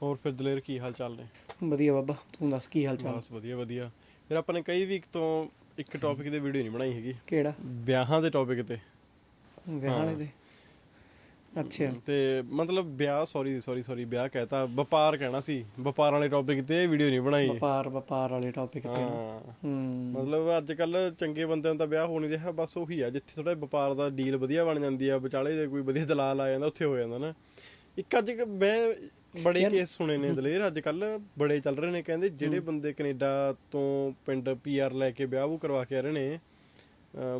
ਹੋਰ ਫਿਰ ਦਲੇਰ ਕੀ ਹਾਲ ਚਾਲ ਨੇ? ਵਧੀਆ ਬਾਬਾ ਤੂੰ ਦੱਸ ਕੀ ਹਾਲ ਚਾਲ? ਬਸ ਵਧੀਆ ਵਧੀਆ। ਫਿਰ ਆਪਾਂ ਨੇ ਕਈ ਵੀਕ ਤੋਂ ਇੱਕ ਟੌਪਿਕ ਤੇ ਵੀਡੀਓ ਨਹੀਂ ਬਣਾਈ ਹੈਗੀ। ਕਿਹੜਾ? ਵਿਆਹਾਂ ਦੇ ਟੌਪਿਕ ਤੇ। ਵਿਆਹ ਵਾਲੇ ਦੇ ਅੱਛਾ। ਤੇ ਮਤਲਬ ਵਿਆਹ ਸੌਰੀ ਸੌਰੀ ਸੌਰੀ ਵਿਆਹ ਕਹਿਤਾ। ਵਪਾਰ ਕਹਿਣਾ ਸੀ। ਵਪਾਰ ਵਾਲੇ ਟੌਪਿਕ ਤੇ ਵੀਡੀਓ ਨਹੀਂ ਬਣਾਈ। ਵਪਾਰ ਵਪਾਰ ਵਾਲੇ ਟੌਪਿਕ ਤੇ। ਹਾਂ। ਮਤਲਬ ਅੱਜ ਕੱਲ ਚੰਗੇ ਬੰਦਿਆਂ ਦਾ ਵਿਆਹ ਹੋ ਨਹੀਂ ਰਿਹਾ ਬਸ ਉਹੀ ਆ ਜਿੱਥੇ ਥੋੜਾ ਵਪਾਰ ਦਾ ਡੀਲ ਵਧੀਆ ਬਣ ਜਾਂਦੀ ਆ ਵਿਚਾਲੇ ਜੇ ਕੋਈ ਵਧੀਆ ਦਲਾਲ ਆ ਜਾਂਦਾ ਉੱਥੇ ਹੋ ਜਾਂਦਾ ਨਾ। ਇੱਕ ਅੱਜ ਮੈਂ ਬੜੇ ਕੇਸ ਸੁਣੇ ਨੇ ਦਲੇਰ ਅੱਜ ਕੱਲ ਬੜੇ ਚੱਲ ਰਹੇ ਨੇ ਕਹਿੰਦੇ ਜਿਹੜੇ ਬੰਦੇ ਕੈਨੇਡਾ ਤੋਂ ਪਿੰਡ ਪੀਆਰ ਲੈ ਕੇ ਵਿਆਹ ਉਹ ਕਰਵਾ ਕੇ ਆ ਰਹੇ ਨੇ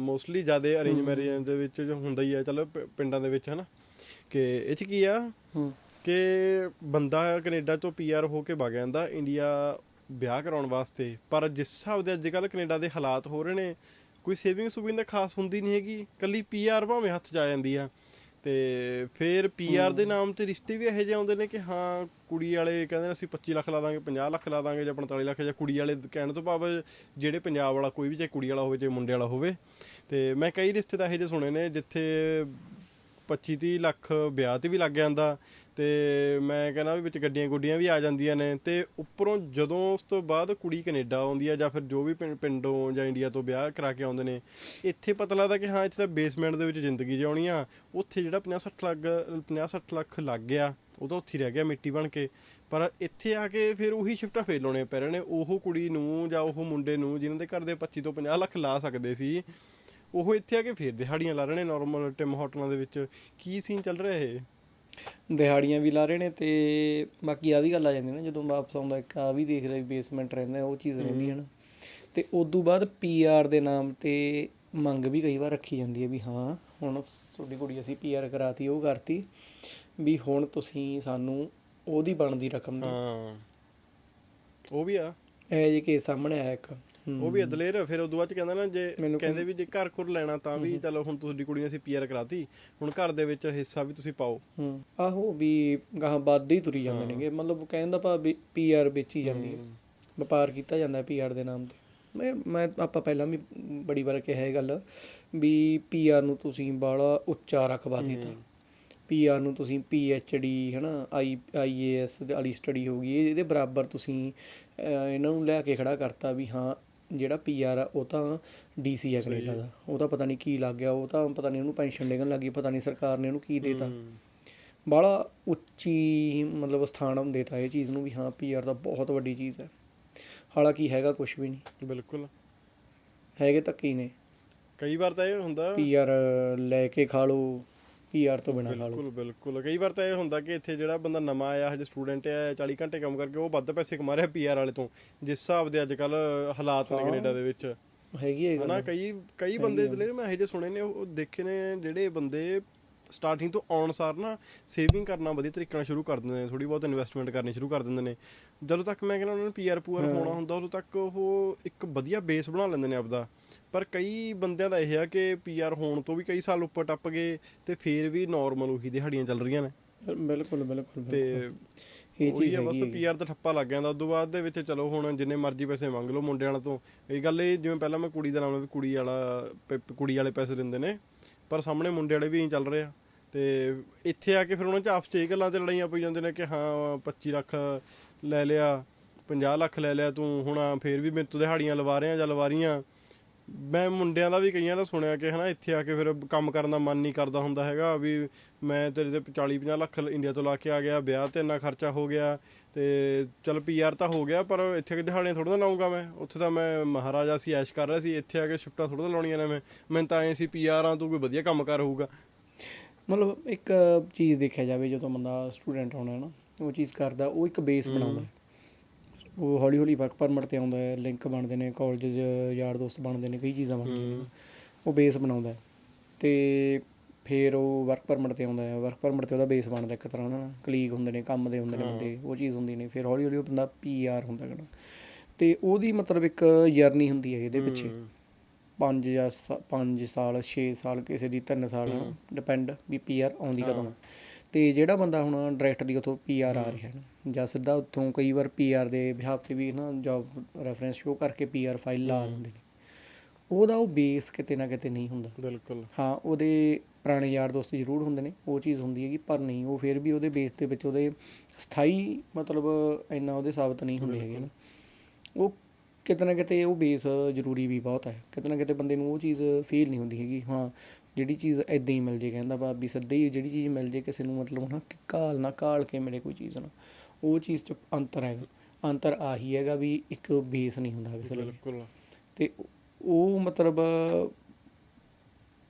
ਮੋਸਟਲੀ ਜ਼ਿਆਦਾ ਅਰੇਂਜ ਮੈਰਿਜ ਦੇ ਵਿੱਚ ਜੋ ਹੁੰਦਾ ਹੀ ਆ ਚਲੋ ਪਿੰਡਾਂ ਦੇ ਵਿੱਚ ਹਨਾ। ਕਿ ਇਹ ਚ ਕੀ ਆ ਕਿ ਬੰਦਾ ਕੈਨੇਡਾ ਤੋਂ ਪੀਆਰ ਹੋ ਕੇ ਵਗ ਜਾਂਦਾ ਇੰਡੀਆ ਵਿਆਹ ਕਰਾਉਣ ਵਾਸਤੇ ਪਰ ਜਿਸ ਹਿਸਾਬ ਦੇ ਅੱਜ ਕੱਲ ਕੈਨੇਡਾ ਦੇ ਹਾਲਾਤ ਹੋ ਰਹੇ ਨੇ ਕੋਈ ਸੇਵਿੰਗ ਸੁਵਿੰਗ ਖਾਸ ਹੁੰਦੀ ਨਹੀਂ ਹੈਗੀ ਕੱਲੀ ਪੀਆਰ ਭਾਵੇਂ ਹੱਥ 'ਚ ਆ ਜਾਂਦੀ ਆ। ਤੇ ਫਿਰ ਪੀਆਰ ਦੇ ਨਾਮ ਤੇ ਰਿਸ਼ਤੇ ਵੀ ਇਹੋ ਜਿਹੇ ਆਉਂਦੇ ਨੇ ਕਿ ਹਾਂ ਕੁੜੀ ਵਾਲੇ ਕਹਿੰਦੇ ਨੇ ਅਸੀਂ 25 ਲੱਖ ਲਾ ਦਾਂਗੇ 50 ਲੱਖ ਲਾ ਦਾਂਗੇ ਜਾਂ 45 ਲੱਖ ਜਾਂ ਕੁੜੀ ਵਾਲੇ ਕਹਿਣ ਤੋਂ ਭਾਵ ਜਿਹੜੇ ਪੰਜਾਬ ਵਾਲਾ ਕੋਈ ਵੀ ਚਾਹੇ ਕੁੜੀ ਵਾਲਾ ਹੋਵੇ ਚਾਹੇ ਮੁੰਡੇ ਵਾਲਾ ਹੋਵੇ। ਤੇ ਮੈਂ ਕਈ ਰਿਸ਼ਤੇ ਤਾਂ ਇਹੋ ਜਿਹੇ ਸੁਣੇ ਨੇ ਜਿੱਥੇ 25 30 ਲੱਖ ਵਿਆਹ ਤੇ ਵੀ ਲੱਗ ਜਾਂਦਾ ਤੇ ਮੈਂ ਕਹਿੰਦਾ ਵੀ ਵਿੱਚ ਗੱਡੀਆਂ ਗੁੱਡੀਆਂ ਵੀ ਆ ਜਾਂਦੀਆਂ ਨੇ ਤੇ ਉੱਪਰੋਂ ਜਦੋਂ ਉਸ ਤੋਂ ਬਾਅਦ ਕੁੜੀ ਕੈਨੇਡਾ ਆਉਂਦੀ ਆ ਜਾਂ ਫਿਰ ਜੋ ਵੀ ਪਿੰ- ਪਿੰਡੋਂ ਜਾਂ ਇੰਡੀਆ ਤੋਂ ਵਿਆਹ ਕਰਾ ਕੇ ਆਉਂਦੇ ਨੇ, ਇੱਥੇ ਪਤਾ ਲੱਗਦਾ ਕਿ ਹਾਂ, ਇੱਥੇ ਤਾਂ ਬੇਸਮੈਂਟ ਦੇ ਵਿੱਚ ਜ਼ਿੰਦਗੀ ਜਿਉਣੀ ਆ। ਉੱਥੇ ਜਿਹੜਾ 50 60 ਲੱਖ 50 60 ਲੱਖ ਲੱਗ ਗਿਆ, ਉਹ ਤਾਂ ਉੱਥੇ ਹੀ ਰਹਿ ਗਿਆ ਮਿੱਟੀ ਬਣ ਕੇ। ਪਰ ਇੱਥੇ ਆ ਕੇ ਫਿਰ ਉਹੀ ਸ਼ਿਫਟਾਂ ਫੇਰ ਲਾਉਣੇ ਪੈ ਰਹੇ ਨੇ। ਉਹ ਕੁੜੀ ਨੂੰ ਜਾਂ ਉਹ ਮੁੰਡੇ ਨੂੰ ਜਿਨ੍ਹਾਂ ਦੇ ਘਰ ਦੇ 25 ਤੋਂ 50 ਲੱਖ ਲਾ ਸਕਦੇ ਸੀ, ਉਹ ਇੱਥੇ ਆ ਕੇ ਫੇਰ ਦਿਹਾੜੀਆਂ ਲਾ ਰਹੇ ਨੇ ਨਾਰਮਲ ਟਿਮ ਹੋਟਲਾਂ ਦੇ ਵਿੱਚ। ਕੀ ਸੀਨ ਚੱਲ ਰਿਹਾ ਇਹ? ਦਿਹਾੜੀਆਂ ਵੀ ਲਾ ਰਹੇ ਨੇ ਤੇ ਬਾਕੀ ਆ ਵੀ ਗੱਲ ਆ ਜਾਂਦੀ ਨਾ ਜਦੋਂ ਵਾਪਸ ਆਉਂਦਾ ਇੱਕ ਆ ਵੀ ਦੇਖਦਾ ਵੀ ਬੇਸਮੈਂਟ ਰਹਿੰਦਾ ਉਹ ਚੀਜ਼ ਰਹਿੰਦੀ ਹੈ ਨਾ। ਤੇ ਉਦੋਂ ਬਾਅਦ ਪੀਆਰ ਦੇ ਨਾਮ ਤੇ ਮੰਗ ਵੀ ਕਈ ਵਾਰ ਰੱਖੀ ਜਾਂਦੀ ਹੈ ਵੀ ਹਾਂ ਹੁਣ ਤੁਹਾਡੀ ਕੁੜੀ ਅਸੀਂ ਪੀਆਰ ਕਰਾਤੀ ਉਹ ਕਰਤੀ ਵੀ ਹੁਣ ਤੁਸੀਂ ਸਾਨੂੰ ਉਹਦੀ ਬਣਦੀ ਰਕਮ ਦਿਓ। ਹਾਂ। ਉਹ ਵੀ ਆ। ਇਹ ਜੇ ਕੇਸ ਸਾਹਮਣੇ ਆਇਆ ਇੱਕ। ਉਹ ਵੀ ਅਦਲੇਰ ਫਿਰ ਉਦੋਂ ਬਾਅਦ ਚ ਕਹਿੰਦਾ ਨਾ ਜੇ ਕਹਿੰਦੇ ਵੀ ਜੇ ਘਰ ਘੁਰ ਲੈਣਾ ਤਾਂ ਵੀ ਚਲੋ ਹੁਣ ਤੁਹਾਡੀ ਕੁੜੀ ਨੇ ਅਸੀਂ ਪੀਆਰ ਕਰਾਤੀ ਹੁਣ ਘਰ ਦੇ ਵਿੱਚ ਹਿੱਸਾ ਵੀ ਤੁਸੀਂ ਪਾਓ। ਹੂੰ ਆਹੋ ਵੀ ਗਾਹਾਂ ਵੱਧ ਹੀ ਤੁਰੀ ਜਾਂਦੇ ਨੇਗੇ ਮਤਲਬ ਕਹਿੰਦਾ ਭਾ ਵੀ ਪੀਆਰ ਵੇਚੀ ਜਾਂਦੀ ਹੈ। ਵਪਾਰ ਕੀਤਾ ਜਾਂਦਾ ਪੀਆਰ ਦੇ ਨਾਮ ਤੇ। ਮੈਂ ਮੈਂ ਆਪਾਂ ਪਹਿਲਾਂ ਵੀ ਬੜੀ ਵਾਰ ਕਿਹਾ ਇਹ ਗੱਲ ਵੀ ਪੀਆਰ ਨੂੰ ਤੁਸੀਂ ਬਾਹਲਾ ਉੱਚਾ ਰਕਬਾ ਦਿੱਤਾ। ਪੀਆਰ ਨੂੰ ਤੁਸੀਂ ਡੀ ਹਨਾ ਆਈ ਆਈਏਐਸ ਵਾਲੀ ਸਟੱਡੀ ਹੋਊਗੀ ਇਹ- ਇਹਦੇ ਬਰਾਬਰ ਤੁਸੀਂ ਅਹ, ਇਹਨਾਂ ਨੂੰ ਲੈ ਕੇ ਖੜਾ ਕਰਤਾ ਵੀ ਹਾਂ ਜਿਹੜਾ ਪੀਆਰ ਆ ਉਹ ਤਾਂ ਡੀਸੀ ਆ ਕੈਨੇਡਾ ਦਾ। ਉਹ ਤਾਂ ਪਤਾ ਨਹੀਂ ਕੀ ਲੱਗ ਗਿਆ ਉਹ ਤਾਂ ਪਤਾ ਨਹੀਂ ਉਹਨੂੰ ਪੈਨਸ਼ਨ ਡੇਗਣ ਲੱਗੀ ਪਤਾ ਨਹੀਂ ਸਰਕਾਰ ਨੇ ਉਹਨੂੰ ਕੀ ਦੇਤਾ। ਬਾਹਲਾ ਉੱਚੀ ਮਤਲਬ ਸਥਾਨ ਦੇਤਾ ਇਹ ਚੀਜ਼ ਨੂੰ ਵੀ ਹਾਂ ਪੀਆਰ ਤਾਂ ਬਹੁਤ ਵੱਡੀ ਚੀਜ਼ ਹੈ। ਹਾਲਾਂਕਿ ਹੈਗਾ ਕੁਝ ਵੀ ਨਹੀਂ। ਬਿਲਕੁਲ। ਹੈਗੇ ਹੀ ਨੇ। ਕਈ ਵਾਰ ਤਾਂ ਇਹ ਹੁੰਦਾ ਪੀਆਰ ਲੈ ਕੇ ਖਾ ਲਓ। ਪੀਆਰ ਤੋਂ ਬਿਨਾ ਲਓ। ਬਿਲਕੁਲ ਬਿਲਕੁਲ। ਕਈ ਵਾਰ ਤਾਂ ਇਹ ਹੁੰਦਾ ਕਿ ਇੱਥੇ ਜਿਹੜਾ ਬੰਦਾ ਨਵਾਂ ਆਇਆ ਹਜੇ ਸਟੂਡੈਂਟ ਹੈ 40 ਘੰਟੇ ਕੰਮ ਕਰਕੇ ਉਹ ਵੱਧ ਪੈਸੇ ਕਮਾ ਰਿਹਾ ਪੀਆਰ ਵਾਲੇ ਤੋਂ ਜਿਸ ਹਿਸਾਬ ਦੇ ਅੱਜ ਕੱਲ ਹਾਲਾਤ ਨੇ ਕੈਨੇਡਾ ਦੇ ਵਿੱਚ। ਹੈਗੀ ਹੈ ਹਨਾ ਕਈ ਕਈ ਬੰਦੇ ਦਲੇ ਮੈਂ ਇਹੋ ਜਿਹੇ ਸੁਣੇ ਨੇ ਉਹ ਦੇਖੇ ਨੇ ਜਿਹੜੇ ਬੰਦੇ ਸਟਾਰਟਿੰਗ ਤੋਂ ਆਉਣ ਸਾਰ ਨਾ ਸੇਵਿੰਗ ਕਰਨਾ ਵਧੀਆ ਤਰੀਕੇ ਨਾਲ ਸ਼ੁਰੂ ਕਰ ਦਿੰਦੇ ਨੇ ਥੋੜੀ ਬਹੁਤ ਇਨਵੈਸਟਮੈਂਟ ਕਰਨੀ ਸ਼ੁਰੂ ਕਰ ਦਿੰਦੇ ਨੇ। ਜਦੋਂ ਤੱਕ ਮੈਂ ਕਹਿੰਦਾ ਉਹਨਾਂ ਨੂੰ ਪੀਆਰ ਪੂਆਰ ਹੋਣਾ ਹੁੰਦਾ ਉਦੋਂ ਤੱਕ ਉਹ ਇੱਕ ਵਧੀਆ ਬੇਸ ਬਣਾ ਲੈਂਦੇ ਨੇ ਆਪਦਾ। ਪਰ ਕਈ ਬੰਦਿਆਂ ਦਾ ਇਹ ਆ ਕਿ ਪੀਆਰ ਹੋਣ ਤੋਂ ਵੀ ਕਈ ਸਾਲ ਉੱਪਰ ਟੱਪ ਗਏ ਤੇ ਫੇਰ ਵੀ ਨਾਰਮਲ ਉਹੀ ਦਿਹਾੜੀਆਂ ਚੱਲ ਰਹੀਆਂ ਨੇ। ਬਿਲਕੁਲ ਬਿਲਕੁਲ ਤੇ ਇਹ ਚੀਜ਼ ਆ ਬਸ ਪੀਆਰ ਦਾ ਠੱਪਾ ਲੱਗ ਜਾਂਦਾ ਉਦੋਂ ਬਾਅਦ ਦੇ ਵਿੱਚ ਚਲੋ ਹੁਣ ਜਿੰਨੇ ਮਰਜ਼ੀ ਪੈਸੇ ਮੰਗ ਲਓ ਮੁੰਡਿਆਂ ਤੋਂ। ਇਹ ਗੱਲ ਇਹ ਜਿਵੇਂ ਪਹਿਲਾਂ ਮੈਂ ਕੁੜੀ ਦਾ ਨਾਮ ਲਿਆ ਵੀ ਕੁੜੀ ਵਾਲਾ ਕੁੜੀ ਵਾਲੇ ਪੈਸੇ ਦਿੰਦੇ ਨੇ ਪਰ ਸਾਹਮਣੇ ਮੁੰਡੇ ਵਾਲੇ ਵੀ ਚੱਲ ਰਹੇ ਆ। ਤੇ ਇੱਥੇ ਆ ਕੇ ਫਿਰ ਉਹਨਾਂ ਚ ਆਪਸ ਚ ਇਹ ਗੱਲਾਂ ਤੇ ਲੜਾਈਆਂ ਪਈ ਜਾਂਦੇ ਨੇ ਕਿ ਹਾਂ 25 ਲੱਖ ਲੈ ਲਿਆ 50 ਲੱਖ ਲੈ ਲਿਆ ਤੂੰ ਹੁਣ ਫੇਰ ਵੀ ਮੇਰੇ ਤੋਂ ਦਿਹਾੜੀਆਂ ਲਵਾ ਰਿਆਂ ਜਾਂ ਲਵਾ ਰਹੀਆਂ। ਮੈਂ ਮੁੰਡਿਆਂ ਦਾ ਵੀ ਕਈਆਂ ਦਾ ਸੁਣਿਆ ਕਿ ਹਨਾ ਇੱਥੇ ਆ ਕੇ ਫਿਰ ਕੰਮ ਕਰਨ ਦਾ ਮਨ ਨਹੀਂ ਕਰਦਾ ਹੁੰਦਾ ਹੈਗਾ ਵੀ ਮੈਂ ਤੇਰੇ ਤੇ 40 50 ਲੱਖ ਇੰਡੀਆ ਤੋਂ ਲਾ ਕੇ ਆ ਗਿਆ, ਵਿਆਹ ਤੇ ਇੰਨਾ ਖਰਚਾ ਹੋ ਗਿਆ ਤੇ ਚਲ ਪੀਆਰ ਤਾਂ ਹੋ ਗਿਆ, ਪਰ ਇੱਥੇ ਕਿ ਦਿਹਾੜੀਆਂ ਥੋੜਾ ਨਾ ਲਾਉਂਗਾ ਮੈਂ। ਉੱਥੇ ਤਾਂ ਮੈਂ ਮਹਾਰਾਜਾ ਸੀ, ਐਸ਼ ਕਰ ਰਿਹਾ ਸੀ, ਇੱਥੇ ਆ ਕੇ ਸ਼ਿਫਟਾਂ ਥੋੜਾ ਲਾਉਣੀਆਂ ਨੇ ਮੈਂ। ਮੈਂ ਤਾਂ ਐਂ ਸੀ ਪੀਆਰ ਆ ਤੂੰ ਕੋਈ ਵਧੀਆ ਕੰਮ ਕਰ ਹੋਊਗਾ। ਮਤਲਬ ਇੱਕ ਚੀਜ਼ ਦੇਖਿਆ ਜਾਵੇ ਜਦੋਂ ਬੰਦਾ ਸਟੂਡੈਂਟ ਹੋਣਾ ਹੈ ਨਾ, ਉਹ ਚੀਜ਼ ਕਰਦਾ, ਉਹ ਇੱਕ ਬੇਸ ਬਣਾਉਂਦਾ। ਉਹ ਹੌਲੀ ਹੌਲੀ ਵਰਕ ਪਰਮਿਟ ਤੇ ਆਉਂਦਾ ਹੈ ਲਿੰਕ ਬਣਦੇ ਨੇ ਕਾਲਜ ਯਾਰ ਦੋਸਤ ਬਣਦੇ ਨੇ ਕਈ ਚੀਜ਼ਾਂ ਬਣਦੀਆਂ ਨੇ। ਉਹ ਬੇਸ ਬਣਾਉਂਦਾ ਹੈ। ਤੇ ਫਿਰ ਉਹ ਵਰਕ ਪਰਮਿਟ ਤੇ ਆਉਂਦਾ ਹੈ। ਵਰਕ ਪਰਮਿਟ ਤੇ ਉਹਦਾ ਬੇਸ ਬਣਦਾ ਇੱਕ ਤਰ੍ਹਾਂ ਨਾਲ। ਕਲੀਗ ਹੁੰਦੇ ਨੇ ਕੰਮ ਦੇ ਹੁੰਦੇ ਨੇ ਬੰਦੇ ਉਹ ਚੀਜ਼ ਹੁੰਦੀ ਨੇ। ਫਿਰ ਹੌਲੀ ਹੌਲੀ ਉਹ ਬੰਦਾ ਪੀਆਰ ਹੁੰਦਾ ਹੈਗਾ ਤੇ ਉਹਦੀ ਮਤਲਬ ਇੱਕ ਜਰਨੀ ਹੁੰਦੀ ਹੈ ਇਹਦੇ ਪਿੱਛੇ। ਪੰਜ ਜਾਂ 5 ਸਾਲ 6 ਸਾਲ ਕਿਸੇ ਦੀ 3 ਸਾਲ ਡਿਪੈਂਡ ਵੀ ਪੀਆਰ ਆਉਂਦੀ ਕਦੋਂ। ਤੇ ਜਿਹੜਾ ਬੰਦਾ ਹੁਣ ਡਾਇਰੈਕਟਲੀ ਉਥੋਂ ਪੀਆਰ ਆ ਰਿਹਾ ਹੈ ਜਾਂ ਸਿੱਧਾ ਉੱਥੋਂ ਕਈ ਵਾਰ ਪੀਆਰ ਦੇ ਬਿਹਾਫ ਤੇ ਵੀ ਨਾ ਜੌਬ ਰੈਫਰੈਂਸ ਸ਼ੋ ਕਰਕੇ ਪੀਆਰ ਫਾਈਲ ਲਾ ਦਿੰਦੇ ਨੇ। ਉਹਦਾ ਉਹ ਬੇਸ ਕਿਤੇ ਨਾ ਕਿਤੇ ਨਹੀਂ ਹੁੰਦਾ। ਬਿਲਕੁਲ। ਹਾਂ ਉਹਦੇ ਪੁਰਾਣੇ ਯਾਰ ਦੋਸਤ ਜ਼ਰੂਰ ਹੁੰਦੇ ਨੇ। ਉਹ ਚੀਜ਼ ਹੁੰਦੀ ਹੈਗੀ ਪਰ ਨਹੀਂ ਉਹ ਫਿਰ ਵੀ ਉਹਦੇ ਬੇਸ ਦੇ ਵਿੱਚ ਉਹਦੇ ਸਥਾਈ ਮਤਲਬ ਇੰਨਾ ਉਹਦੇ ਸਾਬਤ ਨਹੀਂ ਹੁੰਦੇ ਹੈਗੇ ਨਾ। ਉਹ ਕਿਤੇ ਨਾ ਕਿਤੇ ਉਹ ਬੇਸ ਜ਼ਰੂਰੀ ਵੀ ਬਹੁਤ ਹੈ। ਕਿਤੇ ਨਾ ਕਿਤੇ ਬੰਦੇ ਨੂੰ ਉਹ ਚੀਜ਼ ਫੀਲ ਨਹੀਂ ਹੁੰਦੀ ਹੈਗੀ ਹਾਂ ਜਿਹੜੀ ਚੀਜ਼ ਐਦਾਂ ਹੀ ਮਿਲ ਜੇ ਕਹਿੰਦਾ ਬਾ ਵੀ ਸਿੱਧੇ ਹੀ ਜਿਹੜੀ ਚੀਜ਼ ਮਿਲ ਜੇ ਕਿਸੇ ਨੂੰ ਮਤਲਬ ਨਾ ਕਾਲ ਨਾ ਕਾਲ ਕੇ ਮਿਲੇ ਕੋਈ ਚੀਜ਼ ਨਾ। ਉਹ ਚੀਜ਼ 'ਚ ਅੰਤਰ ਹੈਗਾ ਅੰਤਰ ਆਹੀ ਹੈਗਾ ਵੀ ਇੱਕ ਬੇਸ ਨਹੀਂ ਹੁੰਦਾ ਕਿਸੇ ਲਈ। ਬਿਲਕੁਲ। ਤੇ ਉਹ ਮਤਲਬ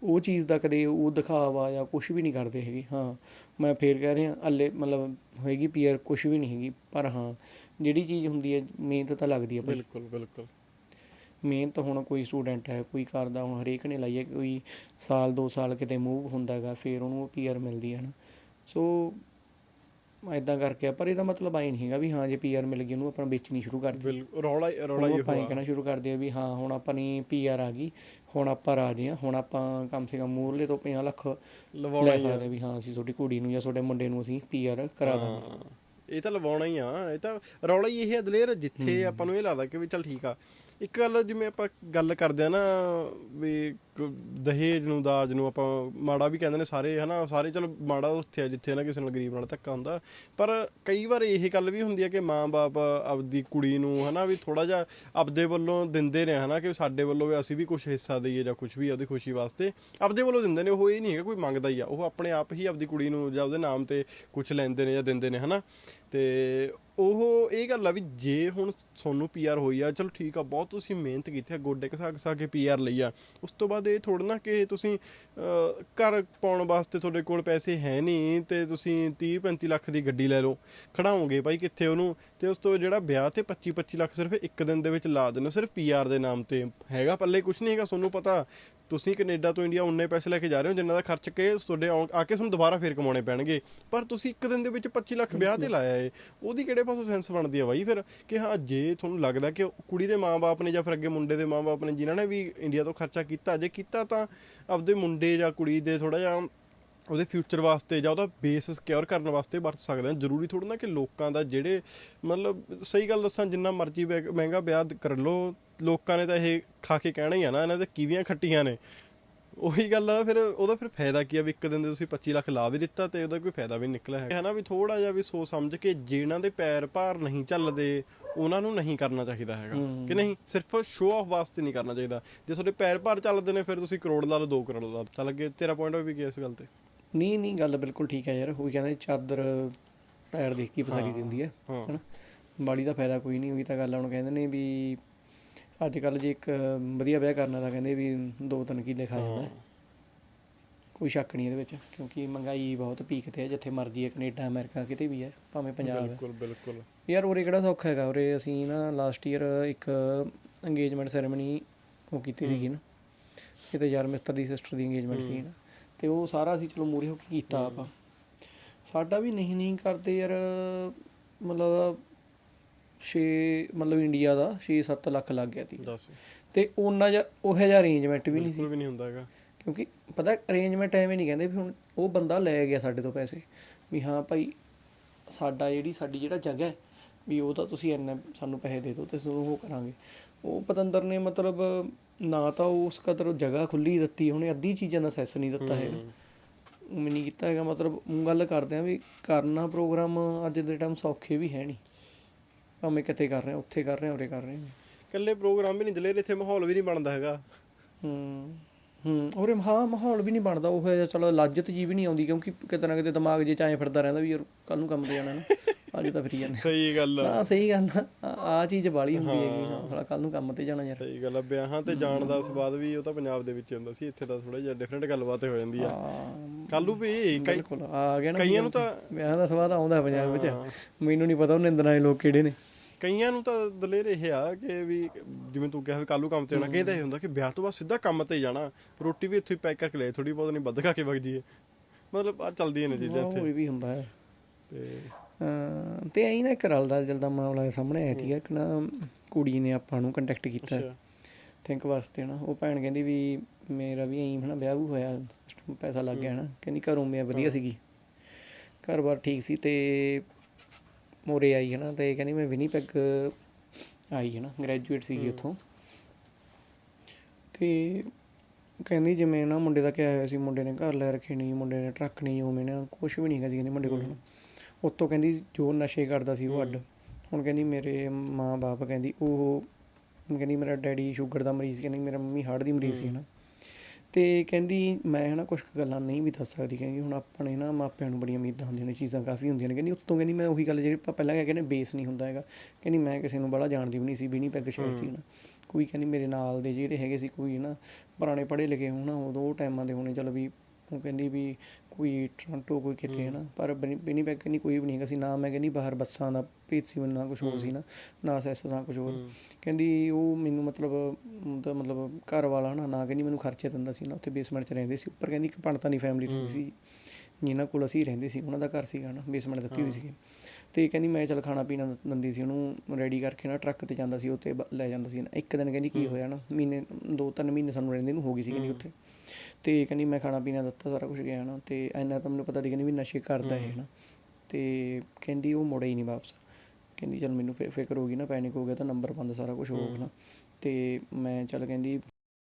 ਉਹ ਚੀਜ਼ ਦਾ ਕਦੇ ਉਹ ਦਿਖਾਵਾ ਜਾਂ ਕੁਝ ਵੀ ਨਹੀਂ ਕਰਦੇ ਹੈਗੇ। ਹਾਂ ਮੈਂ ਫੇਰ ਕਹਿ ਰਿਹਾ ਅੱਲੇ ਮਤਲਬ ਹੋਏਗੀ ਪੀਅਰ ਕੁਝ ਵੀ ਨਹੀਂ ਹੈਗੀ ਪਰ ਹਾਂ ਜਿਹੜੀ ਚੀਜ਼ ਹੁੰਦੀ ਹੈ ਮਿਹਨਤ ਤਾਂ ਲੱਗਦੀ ਹੈ ਬਿਲਕੁਲ ਬਿਲਕੁਲ। ਮਿਹਨਤ ਹੁਣ ਕੋਈ ਸਟੂਡੈਂਟ ਹੈ ਕੋਈ ਕਰਦਾ ਹੁਣ ਹਰੇਕ ਨੇ ਲਾਈ ਹੈ ਕੋਈ ਸਾਲ ਦੋ ਸਾਲ ਕਿਤੇ ਮੂਵ ਹੁੰਦਾ ਹੈਗਾ ਫਿਰ ਉਹਨੂੰ ਪੀਆਰ ਮਿਲਦੀ ਹੈ ਨਾ। ਸੋ ਐਦਾਂ ਕਰਕੇ ਆ, ਪਰ ਇਹਦਾ ਮਤਲਬ ਆਈ ਨਹੀਂ ਹੈਗਾ ਵੀ ਹਾਂ ਜੇ ਪੀਆਰ ਮਿਲ ਗਈ ਉਹਨੂੰ ਆਪਾਂ ਵੇਚਣੀ ਸ਼ੁਰੂ ਕਰ ਦਈਏ ਬਿਲਕੁਲ ਰੌਲਾ ਰੌਲਾ ਹੀ ਆਪਾਂ ਕਹਿਣਾ ਸ਼ੁਰੂ ਕਰਦੇ ਆ ਵੀ ਹਾਂ ਹੁਣ ਆਪਣੀ ਪੀਆਰ ਆ ਗਈ ਹੁਣ ਆਪਾਂ ਰਾਜੀ ਆ ਹੁਣ ਆਪਾਂ ਕਮ ਸੇ ਕਮ ਮੂਰਲੇ ਤੋਂ 50 ਲੱਖ ਲਵਾਉਣਾ ਲੈ ਹੀ ਆ। ਸਕਦੇ ਵੀ ਹਾਂ ਅਸੀਂ ਤੁਹਾਡੀ ਕੁੜੀ ਨੂੰ ਜਾਂ ਤੁਹਾਡੇ ਮੁੰਡੇ ਨੂੰ ਅਸੀਂ ਪੀਆਰ ਕਰਾ ਦਾਂਗੇ। ਇਹ ਤਾਂ ਲਵਾਉਣਾ ਹੀ ਆ ਇਹ ਤਾਂ ਰੌਲਾ ਹੀ ਇਹ ਹੈ ਦਲੇਰ ਜਿੱਥੇ ਆਪਾਂ ਨੂੰ ਇਹ ਲੱਗਦਾ ਕਿ ਵੀ ਚੱਲ ਠੀਕ ਆ। ਇੱਕ ਗੱਲ ਜਿਵੇਂ ਆਪਾਂ ਗੱਲ ਕਰਦੇ ਆ ਨਾ ਵੀ ਕ- ਦਹੇਜ ਨੂੰ, ਦਾਜ ਨੂੰ ਆਪਾਂ ਮਾੜਾ ਵੀ ਕਹਿੰਦੇ ਨੇ ਸਾਰੇ, ਹਨਾ, ਸਾਰੇ ਚਲੋ ਮਾੜਾ ਉੱਥੇ ਆ ਜਿੱਥੇ ਨਾ ਕਿਸੇ ਨਾਲ ਗਰੀਬ ਨਾਲ ਧੱਕਾ ਹੁੰਦਾ। ਪਰ ਕਈ ਵਾਰ ਇਹ ਗੱਲ ਵੀ ਹੁੰਦੀ ਹੈ ਕਿ ਮਾਂ-ਬਾਪ ਆਪਦੀ ਕੁੜੀ ਨੂੰ, ਹਨਾ, ਵੀ ਥੋੜਾ ਜਿਹਾ ਆਪਦੇ ਵੱਲੋਂ ਦਿੰਦੇ ਨੇ, ਹਨਾ, ਕਿ ਸਾਡੇ ਵੱਲੋਂ ਵੀ ਅਸੀਂ ਵੀ ਕੁਝ ਹਿੱਸਾ ਦਈਏ ਜਾਂ ਕੁਝ ਵੀ ਉਹਦੀ ਖੁਸ਼ੀ ਵਾਸਤੇ। ਆਪਦੇ ਵੱਲੋਂ ਦਿੰਦੇ ਨੇ, ਉਹ ਇਹ ਨਹੀਂ ਹੈਗਾ ਕੋਈ ਮੰਗਦਾ ਹੀ ਆ, ਉਹ ਆਪਣੇ ਆਪ ਹੀ ਆਪਦੀ ਕੁੜੀ ਨੂੰ ਜਾਂ ਉਹਦੇ ਨਾਮ ਤੇ ਕੁਝ ਲੈਂਦੇ ਨੇ ਜਾਂ ਦਿੰਦੇ ਨੇ, ਹਨਾ। ਤੇ ਉਹ ਇਹ ਗੱਲ ਆ ਵੀ ਜੇ ਹੁਣ ਤੁਹਾਨੂੰ ਪੀਆਰ ਹੋਈ ਆ, ਚਲੋ ਠੀਕ ਆ, ਬਹੁਤ ਤੁਸੀਂ ਮਿਹਨਤ ਕੀਤੀ ਆ, ਗੋਡੇ ਘਸਾ ਘਸਾ ਕੇ ਪੀਆਰ ਲਈ ਆ। ਉਸ ਤੋਂ ਬਾਅਦ ਇਹ ਥੋੜਾ ਨਾ ਕਿ ਤੁਸੀਂ ਘਰ ਪਾਉਣ ਵਾਸਤੇ ਤੁਹਾਡੇ ਕੋਲ ਪੈਸੇ ਹੈ ਨਹੀਂ, ਤੇ ਤੁਸੀਂ 30 35 ਲੱਖ ਦੀ ਗੱਡੀ ਲੈ ਲਓ ਖੜਾਓਗੇ ਭਾਈ ਕਿੱਥੇ ਉਹਨੂੰ? ਤੇ ਉਸ ਤੋਂ ਜਿਹੜਾ ਵਿਆਹ ਤੇ 25 25 ਲੱਖ ਸਿਰਫ ਇੱਕ ਦਿਨ ਦੇ ਵਿੱਚ ਲਾ ਦਿੰਦੇ ਹੋ ਸਿਰਫ ਪੀਆਰ ਦੇ ਨਾਮ ਤੇ। ਹੈਗਾ ਪੱਲੇ ਕੁਝ ਨਹੀਂ ਹੈਗਾ, ਤੁਹਾਨੂੰ ਪਤਾ ਤੁਸੀਂ ਕੈਨੇਡਾ ਤੋਂ ਇੰਡੀਆ ਉਨੇ ਪੈਸੇ ਲੈ ਕੇ ਜਾ ਰਹੇ ਹੋ, ਜਿੰਨਾ ਦਾ ਖਰਚ ਕੇ ਤੁਹਾਡੇ ਆਉਣ- ਆ ਕੇ ਤੁਹਾਨੂੰ ਦੁਬਾਰਾ ਫੇਰ ਕਮਾਉਣੇ ਪੈਣਗੇ। ਪਰ ਤੁਸੀਂ ਇੱਕ ਦਿਨ ਦੇ ਵਿੱਚ 25 ਲੱਖ ਵਿਆਹ ਤੇ ਲਾਇਆ ਏ। ਉਹਦੀ ਕਿਹੜੇ ਪਾਸੋਂ ਸੈਂਸ ਬਣਦੀ ਆ ਬਾਈ ਫਿਰ? ਕਿ ਹਾਂ, ਜੇ ਤੁਹਾਨੂੰ ਲੱਗਦਾ ਕਿ ਕੁੜੀ ਦੇ ਮਾਪੇ ਨੇ ਜਾਂ ਫਿਰ ਅੱਗੇ ਮੁੰਡੇ ਦੇ ਮਾਪੇ ਨੇ ਜਿਨ੍ਹਾਂ ਨੇ ਵੀ ਇੰਡੀਆ ਤੋਂ ਖਰਚਾ ਕੀਤਾ, ਜੇ ਕੀਤਾ ਤਾਂ ਆਪਦੇ ਮੁੰਡੇ ਜਾਂ ਕੁੜੀ ਦੇ ਥੋੜਾ ਜਿਹਾ ਉਹਦੇ ਫਿਊਚਰ ਵਾਸਤੇ ਜਾਂ ਉਹਦਾ ਬੇਸ ਸਿਕਿਉਰ ਕਰਨ ਵਾਸਤੇ ਵਰਤ ਸਕਦੇ ਹਾਂ ਜ਼ਰੂਰੀ ਥੋੜਾ ਨਾ ਕਿ ਲੋਕਾਂ ਦਾ ਜਿਹੜੇ ਮਤਲਬ ਸਹੀ ਗੱਲ ਦੱਸਾਂ, ਜਿੰਨਾ ਮਰਜ਼ੀ ਮਹਿ- ਮਹਿੰਗਾ ਵਿਆਹ ਕਰ ਲੋ ਲੋਕਾਂ ਨੇ ਤਾਂ ਇਹ ਖਾ ਕੇ ਕਹਿਣਾ ਹੀ ਆ ਨਾ ਇਹਨਾਂ ਦੇ ਕਿਵੀਆਂ ਖੱਟੀਆਂ ਨੇ। ਉਹੀ ਗੱਲ ਆ ਫਿਰ ਉਹਦਾ ਫਿਰ ਫਾਇਦਾ ਕੀ ਆ ਵੀ ਇੱਕ ਦਿਨ ਦੇ ਤੁਸੀਂ 25 ਲੱਖ ਲਾ ਵੀ ਦਿੱਤਾ ਤੇ ਉਹਦਾ ਕੋਈ ਫਾਇਦਾ ਵੀ ਨਿਕਲਿਆ ਹੈ ਨਾ ਵੀ ਥੋੜਾ ਜਿਹਾ ਵੀ ਸੋਚ ਸਮਝ ਕੇ ਜਿਨ੍ਹਾਂ ਦੇ ਪੈਰ ਭਾਰ ਨਹੀਂ ਚੱਲਦੇ ਉਹਨਾਂ ਨੂੰ ਨਹੀਂ ਕਰਨਾ ਚਾਹੀਦਾ ਹੈਗਾ। ਕਿ ਨਹੀਂ ਸਿਰਫ ਸ਼ੋਅ ਆਫ ਵਾਸਤੇ ਨਹੀਂ ਕਰਨਾ ਚਾਹੀਦਾ। ਜੇ ਤੁਹਾਡੇ ਪੈਰ ਭਾਰ ਚੱਲਦੇ ਨੇ ਫਿਰ ਤੁਸੀਂ ਕਰੋੜ ਲਾ ਲਓ 2 ਕਰੋੜ ਲਾ ਲਓ। ਤਾਂ ਲੱਗੇ ਤੇਰਾ ਪੁਆਇੰਟ ਵੀ ਕੀ ਇਸ ਗੱਲ ਤੇ? ਨਹੀਂ ਨਹੀਂ ਗੱਲ ਬਿਲਕੁਲ ਠੀਕ ਹੈ ਯਾਰ। ਉਹ ਕਹਿੰਦੇ ਚਾਦਰ ਪੈਰ ਦੇਖ ਕੇ ਪਸਾਰੀ ਦਿੰਦੀ ਹੈ। ਹਨਾ। ਬਾੜੀ ਦਾ ਫਾਇਦਾ ਕੋਈ ਨਹੀਂ ਉਹੀ ਤਾਂ ਗੱਲ ਹੁਣ ਕਹਿੰਦੇ ਨੇ ਵੀ ਅੱਜ ਕੱਲ ਜੇ ਇੱਕ ਵਧੀਆ ਵਿਆਹ ਕਰਨਾ ਤਾਂ ਕਹਿੰਦੇ ਵੀ ਦੋ ਤਿੰਨ ਕਿੱਲੇ ਖਾ ਜਾਂਦਾ। ਕੋਈ ਸ਼ੱਕ ਨਹੀਂ ਇਹਦੇ ਵਿੱਚ ਕਿਉਂਕਿ ਮਹਿੰਗਾਈ ਬਹੁਤ ਪੀਕ ਤੇ ਹੈ ਜਿੱਥੇ ਮਰਜ਼ੀ ਹੈ ਕੈਨੇਡਾ ਅਮਰੀਕਾ ਕਿਤੇ ਵੀ ਹੈ ਭਾਵੇਂ ਪੰਜਾਬ ਬਿਲਕੁਲ ਬਿਲਕੁਲ। ਯਾਰ ਉਰੇ ਕਿਹੜਾ ਸੌਖਾ ਹੈਗਾ? ਉਰੇ ਅਸੀਂ ਨਾ ਲਾਸਟ ਈਅਰ ਇੱਕ ਇੰਗੇਜਮੈਂਟ ਸੈਰੇਮਨੀ ਉਹ ਕੀਤੀ ਸੀਗੀ ਨਾ। ਕਿਤੇ ਯਾਰ ਮਿਸਟਰ ਦੀ ਸਿਸਟਰ ਦੀ ਇੰਗੇਜਮੈਂਟ ਸੀ ਨਾ। ਤੇ ਉਹ ਸਾਰਾ ਅਸੀਂ ਚਲੋ ਮੂਰੇ ਹੋ ਕੇ ਕੀਤਾ ਆਪਾਂ। ਸਾਡਾ ਵੀ ਨਹੀਂ ਨਹੀਂ ਕਰਦੇ ਯਾਰ ਮਤਲਬ 6 ਮਤਲਬ ਇੰਡੀਆ ਦਾ 6-7 ਲੱਖ ਲੱਗ ਗਿਆ ਸੀ। ਦੱਸ। ਤੇ ਉਹਨਾਂ ਜਿਹਾ ਉਹ ਜਿਹਾ ਅਰੇਂਜਮੈਂਟ ਵੀ ਨਹੀਂ ਸੀ। ਬਿਲਕੁਲ ਵੀ ਨਹੀਂ ਹੁੰਦਾ ਹੈਗਾ। ਕਿਉਂਕਿ ਪਤਾ ਅਰੇਂਜਮੈਂਟ ਐਵੇਂ ਨਹੀਂ ਕਹਿੰਦੇ ਵੀ ਹੁਣ ਉਹ ਬੰਦਾ ਲੈ ਗਿਆ ਸਾਡੇ ਤੋਂ ਪੈਸੇ ਵੀ ਹਾਂ ਭਾਈ ਸਾਡਾ ਜਿਹੜੀ ਸਾਡੀ ਜਿਹੜਾ ਜਗ੍ਹਾ ਹੈ ਵੀ ਉਹ ਤਾਂ ਤੁਸੀਂ ਇੰਨਾ ਸਾਨੂੰ ਪੈਸੇ ਦੇ ਦਿਓ ਤੇ ਅਸੀਂ ਉਹ ਕਰਾਂਗੇ। ਉਹ ਪਤੰਦਰ ਨੇ ਮਤਲਬ ਨਾ ਤਾਂ ਉਸ ਕਦਰ ਜਗ੍ਹਾ ਖੁੱਲੀ ਦਿੱਤੀ ਉਹਨੇ ਅੱਧੀ ਚੀਜ਼ਾਂ ਦਾ ਸੈਸ ਨਹੀਂ ਦਿੱਤਾ ਹੈਗਾ। ਉਵੇਂ ਨਹੀਂ ਕੀਤਾ ਹੈਗਾ ਮਤਲਬ ਗੱਲ ਕਰਦੇ ਆ ਵੀ ਕਰਨਾ ਪ੍ਰੋਗਰਾਮ ਅੱਜ ਦੇ ਟਾਈਮ ਸੌਖੇ ਵੀ ਹੈ ਨਹੀਂ। ਭਾਵੇਂ ਕਿਤੇ ਕਰ ਰਹੇ ਆ ਉੱਥੇ ਕਰ ਰਹੇ ਆ ਉਰੇ ਕਰ ਰਹੇ ਆ। ਇਕੱਲੇ ਪ੍ਰੋਗਰਾਮ ਵੀ ਨਹੀਂ ਦਲੇਰ ਇੱਥੇ ਮਾਹੌਲ ਵੀ ਨਹੀਂ ਬਣਦਾ ਹੈਗਾ। ਹੂੰ ਹੂੰ ਹਾਂ ਮਾਹੌਲ ਵੀ ਨਹੀਂ ਬਣਦਾ ਉਹ ਜਿਹਾ ਚਲੋ ਲੱਜਤ ਜੀ ਵੀ ਨਹੀਂ ਆਉਂਦੀ ਕਿਉਂਕਿ ਕਿਤੇ ਨਾ ਕਿਤੇ ਦਿਮਾਗ ਜੇ ਚਾਏ ਫਿਰਦਾ ਰਹਿੰਦਾ ਵੀ ਯਾਰ ਕੱਲ ਨੂੰ ਕੰਮ ਤੇ ਜਾਣਾ ਨਾ ਅੱਜ ਤਾਂ ਫਰੀ ਜਾਂਦੇ ਸਹੀ ਗੱਲ ਆ। ਸਹੀ ਗੱਲ ਆ ਆ ਚੀਜ਼ ਬਾਲੀ ਹੁੰਦੀ ਹੈਗੀ ਹਾਂ। ਸਾਲਾ ਕੱਲ ਨੂੰ ਕੰਮ ਤੇ ਜਾਣਾ ਯਾਰ। ਸਹੀ ਗੱਲ ਆ ਵਿਆਹਾਂ ਤੇ ਜਾਣ ਦਾ ਸਵਾਦ ਵੀ ਉਹ ਤਾਂ ਪੰਜਾਬ ਦੇ ਵਿੱਚ ਹੀ ਹੁੰਦਾ ਸੀ ਇੱਥੇ ਤਾਂ ਥੋੜਾ ਜਿਹਾ ਡਿਫਰੈਂਟ ਗੱਲਬਾਤ ਹੋ ਜਾਂਦੀ ਆ। ਹਾਂ ਕੱਲੂ ਵੀ ਬਿਲਕੁਲ ਆ ਗਿਆ ਨਾ ਕਈਆਂ ਨੂੰ ਤਾਂ ਵਿਆਹ ਦਾ ਸਵਾਦ ਆਉਂਦਾ ਪੰਜਾਬ ਵਿੱਚ। ਹਾਂ। ਮੈਨੂੰ ਨਹੀਂ ਪਤਾ ਉਹ ਨਿੰਦਣਾ ਦੇ ਲੋਕ ਕਿਹੜੇ ਨੇ। ਕਈਆਂ ਨੂੰ ਤਾਂ ਦਲੇਰ ਇਹ ਆ ਕਿ ਵੀ ਜਿਵੇਂ ਤੂੰ ਕਿਹਾ ਵੀ ਕੱਲੂ ਕੰਮ ਤੇ ਜਾਣਾ ਕਈ ਤਾਂ ਇਹ ਹੁੰਦਾ ਕਿ ਵਿਆਹ ਤੋਂ ਬਾਅਦ ਸਿੱਧਾ ਕੰਮ ਤੇ ਜਾਣਾ। ਰੋਟੀ ਵੀ ਇੱਥੇ ਪੈਕ ਕਰਕੇ ਲੈ ਥੋੜੀ ਬਹੁਤ ਨਹੀਂ ਵੱਧ ਖਾ ਕੇ ਵਗ ਜੀਏ ਮਤਲਬ ਆ ਚੱਲਦੀਆਂ ਨੇ ਚੀਜ਼ਾਂ ਇੱਥੇ। ਉਹ ਵੀ ਹੁੰਦਾ ਹੈ। ਤੇ ਤੇ ਐਂ ਨਾ ਇੱਕ ਰਲਦਾ ਜਲਦਾ ਮਾਮਲਾ ਸਾਹਮਣੇ ਆਇਆ ਸੀਗਾ ਕਿ ਨਾ ਕੁੜੀ ਨੇ ਆਪਾਂ ਨੂੰ ਕੰਟੈਕਟ ਕੀਤਾ ਥਿੰਕ ਵਾਸਤੇ ਨਾ। ਉਹ ਭੈਣ ਕਹਿੰਦੀ ਵੀ ਮੇਰਾ ਵੀ ਐਂ ਹਨਾ ਵਿਆਹ ਵੀ ਹੋਇਆ ਪੈਸਾ ਲੱਗ ਗਿਆ ਹਨਾ। ਕਹਿੰਦੀ ਘਰੋਂ ਮੈਂ ਵਧੀਆ ਸੀਗੀ। ਘਰ-ਬਾਰ ਠੀਕ ਸੀ ਤੇ ਮੋਰੇ ਆਈ ਹਨਾ ਤੇ ਕਹਿੰਦੀ ਮੈਂ ਵਿਨੀਪੈਗ ਆਈ ਹਨਾ ਗ੍ਰੈਜੂਏਟ ਸੀਗੀ ਉੱਥੋਂ। ਤੇ ਕਹਿੰਦੀ ਜਿਵੇਂ ਨਾ ਮੁੰਡੇ ਦਾ ਕਿਹਾ ਹੋਇਆ ਸੀ ਮੁੰਡੇ ਨੇ ਘਰ ਲੈ ਰੱਖੇ ਨਹੀਂ ਮੁੰਡੇ ਨੇ ਟਰੱਕ ਨਹੀਂ ਉਵੇਂ ਨਾ ਕੁਝ ਵੀ ਨਹੀਂ ਹੈਗਾ ਸੀ ਕਹਿੰਦੀ ਮੁੰਡੇ ਕੋਲ। ਉੱਤੋਂ ਕਹਿੰਦੀ ਜੋ ਨਸ਼ੇ ਕਰਦਾ ਸੀ ਉਹ ਅੱਡ। ਹੁਣ ਕਹਿੰਦੀ ਮੇਰੇ ਮਾਂ-ਬਾਪ ਕਹਿੰਦੀ ਉਹ ਕਹਿੰਦੀ ਮੇਰਾ ਡੈਡੀ ਸ਼ੂਗਰ ਦਾ ਮਰੀਜ਼ ਕਹਿੰਦੀ ਮੇਰਾ ਮੰਮੀ ਹਾਰਟ ਦੀ ਮਰੀਜ਼ ਸੀ ਨਾ ਤੇ ਕਹਿੰਦੀ ਮੈਂ ਹਨਾ ਕੁਝ ਗੱਲਾਂ ਨਹੀਂ ਵੀ ਦੱਸ ਸਕਦੀ ਕਹਿੰਦੀ ਹੁਣ ਆਪਣੇ ਨਾ ਮਾਪਿਆਂ ਨੂੰ ਬੜੀਆਂ ਉਮੀਦਾਂ ਹੁੰਦੀਆਂ ਨੇ ਚੀਜ਼ਾਂ ਕਾਫੀ ਹੁੰਦੀਆਂ ਨੇ ਕਹਿੰਦੀ ਉੱਤੋਂ ਕਹਿੰਦੀ ਮੈਂ ਉਹੀ ਗੱਲ ਜਿਹੜੀ ਆਪਾਂ ਪਹਿਲਾਂ ਕਹਿੰਦੇ ਬੇਸ ਨਹੀਂ ਹੁੰਦਾ ਹੈਗਾ ਕਹਿੰਦੀ ਮੈਂ ਕਿਸੇ ਨੂੰ ਬੜਾ ਜਾਣਦੀ ਵੀ ਨਹੀਂ ਸੀ ਵੀ ਨਹੀਂ ਪੈਗ ਸ਼ਾਇਦ ਸੀ ਨਾ ਕੋਈ ਕਹਿੰਦੀ ਮੇਰੇ ਨਾਲ ਦੇ ਜਿਹੜੇ ਹੈਗੇ ਸੀ ਕੋਈ ਨਾ ਪੁਰਾਣੇ ਪੜ੍ਹੇ ਲਿਖੇ ਹੋਣ ਉਦੋਂ ਉਹ ਟਾਈਮਾਂ ਦੇ ਹੋਣੇ ਚਲੋ ਵੀ ਉਹ ਕਹਿੰਦੀ ਵੀ ਕੋਈ ਟੋਰਾਂਟੋ ਕੋਈ ਕਿਤੇ ਹੈ। ਨਾ ਪਰ ਬਿਨੀ ਪੈਗ ਕਹਿੰਦੀ ਕੋਈ ਵੀ ਨਹੀਂ ਹੈਗਾ ਸੀ ਨਾ ਮੈਂ ਕਹਿੰਦੀ ਬਾਹਰ ਬੱਸਾਂ ਦਾ ਭੇਤ ਸੀ ਮੈਨੂੰ ਨਾ ਕੁਝ ਹੋਰ ਸੀ ਨਾ ਨਾ ਸੈਸ ਨਾ ਕੁਝ ਹੋਰ। ਕਹਿੰਦੀ ਉਹ ਮੈਨੂੰ ਮਤਲਬ ਉਹਦਾ ਮਤਲਬ ਘਰ ਵਾਲਾ ਨਾ ਨਾ ਕਹਿੰਦੀ ਮੈਨੂੰ ਖਰਚੇ ਦਿੰਦਾ ਸੀ ਨਾ ਉੱਥੇ ਬੇਸਮੈਂਟ 'ਚ ਰਹਿੰਦੇ ਸੀ ਉੱਪਰ ਕਹਿੰਦੀ ਇੱਕ ਪੰਡਤਾਂ ਦੀ ਫੈਮਿਲੀ ਰਹਿੰਦੀ ਸੀ। ਜਿਨ੍ਹਾਂ ਕੋਲ ਅਸੀਂ ਰਹਿੰਦੇ ਸੀ ਉਹਨਾਂ ਦਾ ਘਰ ਸੀਗਾ ਨਾ ਬੇਸਮੈਂਟ ਦਿੱਤੀ ਹੋਈ ਸੀ ਤੇ ਕਹਿੰਦੀ ਮੈਂ ਚਲ ਖਾਣਾ ਪੀਣਾ ਦਿੰਦੀ ਸੀ ਉਹਨੂੰ ਰੈਡੀ ਕਰਕੇ ਨਾ ਟਰੱਕ ਤੇ ਜਾਂਦਾ ਸੀ ਉੱਤੇ ਲੈ ਜਾਂਦਾ ਸੀ ਇੱਕ ਦਿਨ ਕਹਿੰਦੀ ਕੀ ਹੋਇਆ ਨਾ ਮਹੀਨੇ ਦੋ ਤਿੰਨ ਮਹੀਨੇ ਸਾਨੂੰ ਰਹਿੰਦੇ ਨੂੰ ਹੋ ਗਈ ਸੀ ਕਹਿੰਦੀ ਉੱਥੇ। ਤੇ ਕਹਿੰਦੀ ਮੈਂ ਖਾਣਾ ਪੀਣਾ ਦਿੱਤਾ ਸਾਰਾ ਕੁਝ ਗਿਆ ਨਾ। ਤੇ ਇੰਨਾ ਤਾਂ ਮੈਨੂੰ ਪਤਾ ਸੀ ਕਹਿੰਦੀ ਵੀ ਨਸ਼ੇ ਕਰਦਾ ਇਹ ਨਾ। ਤੇ ਕਹਿੰਦੀ ਉਹ ਮੁੜੇ ਹੀ ਨਹੀਂ ਵਾਪਸ। ਕਹਿੰਦੀ ਚਲ ਮੈਨੂੰ ਫਿਕਰ ਹੋ ਗਈ ਨਾ ਪੈਨਿਕ ਹੋ ਗਿਆ ਤਾਂ ਨੰਬਰ ਬੰਦ ਸਾਰਾ ਕੁਝ ਹੋ ਗਿਆ ਨਾ। ਤੇ ਮੈਂ ਚੱਲ ਕਹਿੰਦੀ